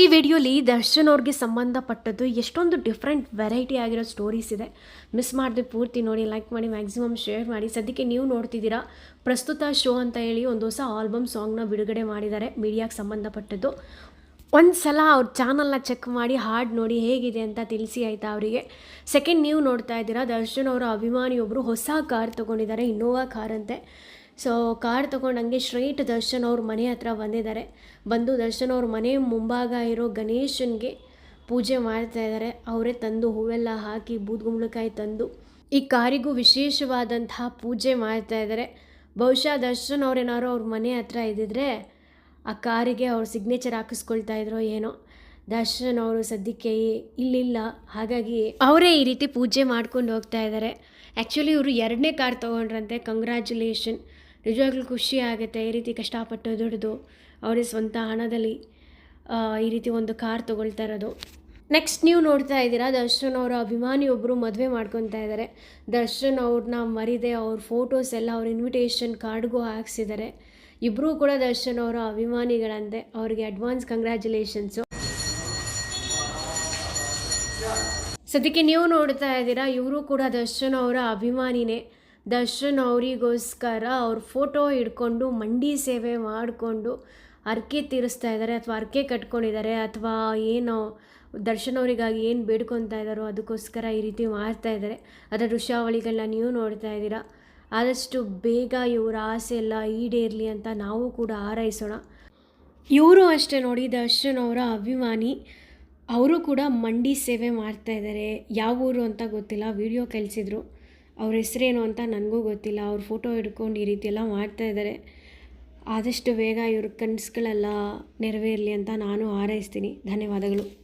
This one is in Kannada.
ಈ ವಿಡಿಯೋಲಿ ದರ್ಶನ್ ಅವ್ರಿಗೆ ಸಂಬಂಧಪಟ್ಟದ್ದು ಎಷ್ಟೊಂದು ಡಿಫ್ರೆಂಟ್ ವೆರೈಟಿ ಆಗಿರೋ ಸ್ಟೋರೀಸ್ ಇದೆ. ಮಿಸ್ ಮಾಡದೆ ಪೂರ್ತಿ ನೋಡಿ ಲೈಕ್ ಮಾಡಿ ಮ್ಯಾಕ್ಸಿಮಮ್ ಶೇರ್ ಮಾಡಿ. ಸದ್ಯಕ್ಕೆ ನೀವು ನೋಡ್ತಿದ್ದೀರಾ, ಪ್ರಸ್ತುತ ಶೋ ಅಂತ ಹೇಳಿ ಒಂದು ಹೊಸ ಆಲ್ಬಮ್ ಸಾಂಗ್ನ ಬಿಡುಗಡೆ ಮಾಡಿದ್ದಾರೆ ಮೀಡಿಯಾಗೆ ಸಂಬಂಧಪಟ್ಟದ್ದು. ಒಂದು ಸಲ ಅವ್ರ ಚಾನಲ್ನ ಚೆಕ್ ಮಾಡಿ ಹಾಡು ನೋಡಿ ಹೇಗಿದೆ ಅಂತ ತಿಳಿಸಿ ಆಯಿತಾ ಅವರಿಗೆ. ಸೆಕೆಂಡ್ ನೀವು ನೋಡ್ತಾ ಇದ್ದೀರಾ, ದರ್ಶನ್ ಅವರ ಅಭಿಮಾನಿಯೊಬ್ಬರು ಹೊಸ ಕಾರ್ ತೊಗೊಂಡಿದ್ದಾರೆ ಇನ್ನೋವಾ ಕಾರ್ ಅಂತೆ. ಸೊ ಕಾರ್ ತೊಗೊಂಡು ಹಂಗೆ ಸ್ಟ್ರೈಟ್ ದರ್ಶನ್ ಅವ್ರ ಮನೆ ಹತ್ರ ಬಂದಿದ್ದಾರೆ. ಬಂದು ದರ್ಶನ್ ಅವ್ರ ಮನೆ ಮುಂಭಾಗ ಇರೋ ಗಣೇಶನಿಗೆ ಪೂಜೆ ಮಾಡ್ತಾ ಇದ್ದಾರೆ. ಅವರೇ ತಂದು ಹೂವೆಲ್ಲ ಹಾಕಿ ಬೂದ್ಗುಂಬಳಕಾಯಿ ತಂದು ಈ ಕಾರಿಗೂ ವಿಶೇಷವಾದಂತಹ ಪೂಜೆ ಮಾಡ್ತಾ ಇದ್ದಾರೆ. ಬಹುಶಃ ದರ್ಶನ್ ಅವ್ರೇನಾರು ಅವ್ರ ಮನೆ ಹತ್ರ ಇದ್ದಿದ್ರೆ ಆ ಕಾರಿಗೆ ಅವ್ರ ಸಿಗ್ನೇಚರ್ ಹಾಕಿಸ್ಕೊಳ್ತಾ ಇದ್ರೋ ಏನೋ. ದರ್ಶನ್ ಅವರು ಸದ್ಯಕ್ಕೆ ಇಲ್ಲಿಲ್ಲ. ಹಾಗಾಗಿ ಅವರೇ ಈ ರೀತಿ ಪೂಜೆ ಮಾಡ್ಕೊಂಡು ಹೋಗ್ತಾ ಇದ್ದಾರೆ. ಆ್ಯಕ್ಚುಲಿ ಇವರು ಎರಡನೇ ಕಾರ್ ತೊಗೊಂಡ್ರಂತೆ. ಕಂಗ್ರ್ಯಾಚುಲೇಷನ್ ನಿಜವಾಗ್ಲೂ ಖುಷಿ ಆಗುತ್ತೆ ಈ ರೀತಿ ಕಷ್ಟಪಟ್ಟು ದುಡಿದು ಅವರೇ ಸ್ವಂತ ಹಣದಲ್ಲಿ ಈ ರೀತಿ ಒಂದು ಕಾರ್ ತೊಗೊಳ್ತಾ ಇರೋದು. ನೆಕ್ಸ್ಟ್ ನೀವು ನೋಡ್ತಾ ಇದ್ದೀರಾ, ದರ್ಶನ್ ಅವರ ಅಭಿಮಾನಿ ಒಬ್ಬರು ಮದುವೆ ಮಾಡ್ಕೊತಾ ಇದ್ದಾರೆ. ದರ್ಶನ್ ಅವ್ರನ್ನ ಮರಿದೆ, ಅವ್ರ ಫೋಟೋಸ್ ಎಲ್ಲ ಅವ್ರ ಇನ್ವಿಟೇಷನ್ ಕಾರ್ಡ್ಗೂ ಹಾಕ್ಸಿದ್ದಾರೆ. ಇಬ್ಬರೂ ಕೂಡ ದರ್ಶನ್ ಅವರ ಅಭಿಮಾನಿಗಳಂತೆ, ಅವರಿಗೆ ಅಡ್ವಾನ್ಸ್ ಕಂಗ್ರ್ಯಾಚುಲೇಷನ್ಸು ಸದ್ಯಕ್ಕೆ ನೀವು ನೋಡ್ತಾ ಇದ್ದೀರಾ, ಇವರು ಕೂಡ ದರ್ಶನ್ ಅವರ ಅಭಿಮಾನಿನೇ. ದರ್ಶನ್ ಅವರಿಗೋಸ್ಕರ ಅವ್ರ ಫೋಟೋ ಹಿಡ್ಕೊಂಡು ಮಂಡಿ ಸೇವೆ ಮಾಡಿಕೊಂಡು ಅರ್ಕೆ ತೀರಿಸ್ತಾ ಇದ್ದಾರೆ ಅಥವಾ ಅರ್ಕೆ ಕಟ್ಕೊಂಡಿದ್ದಾರೆ ಅಥವಾ ಏನು ದರ್ಶನ್ ಅವರಿಗಾಗಿ ಏನು ಬೇಡ್ಕೊತಾ ಇದ್ದಾರೋ ಅದಕ್ಕೋಸ್ಕರ ಈ ರೀತಿ ಮಾಡ್ತಾ ಇದ್ದಾರೆ. ಅದರ ದೃಶ್ಯಾವಳಿಗಳನ್ನ ನೀವು ನೋಡ್ತಾ ಇದ್ದೀರಾ. ಆದಷ್ಟು ಬೇಗ ಇವರ ಆಸೆ ಎಲ್ಲ ಈಡೇರಲಿ ಅಂತ ನಾವು ಕೂಡ ಹಾರೈಸೋಣ. ಇವರು ಅಷ್ಟೇ ನೋಡಿ ದರ್ಶನ್ ಅವರ ಅಭಿಮಾನಿ. ಅವರು ಕೂಡ ಮಂಡಿ ಸೇವೆ ಮಾಡ್ತಾ ಇದ್ದಾರೆ. ಯಾವ ಊರು ಅಂತ ಗೊತ್ತಿಲ್ಲ. ವಿಡಿಯೋ ಕಳಿಸಿದ್ರು. ಅವ್ರ ಹೆಸ್ರೇನು ಅಂತ ನನಗೂ ಗೊತ್ತಿಲ್ಲ. ಅವ್ರ ಫೋಟೋ ಹಿಡ್ಕೊಂಡು ಈ ರೀತಿ ಎಲ್ಲ ಮಾಡ್ತಾ ಇದ್ದಾರೆ. ಆದಷ್ಟು ಬೇಗ ಇವ್ರ ಕನಸುಗಳೆಲ್ಲ ನೆರವೇರಲಿ ಅಂತ ನಾನು ಹಾರೈಸ್ತೀನಿ. ಧನ್ಯವಾದಗಳು.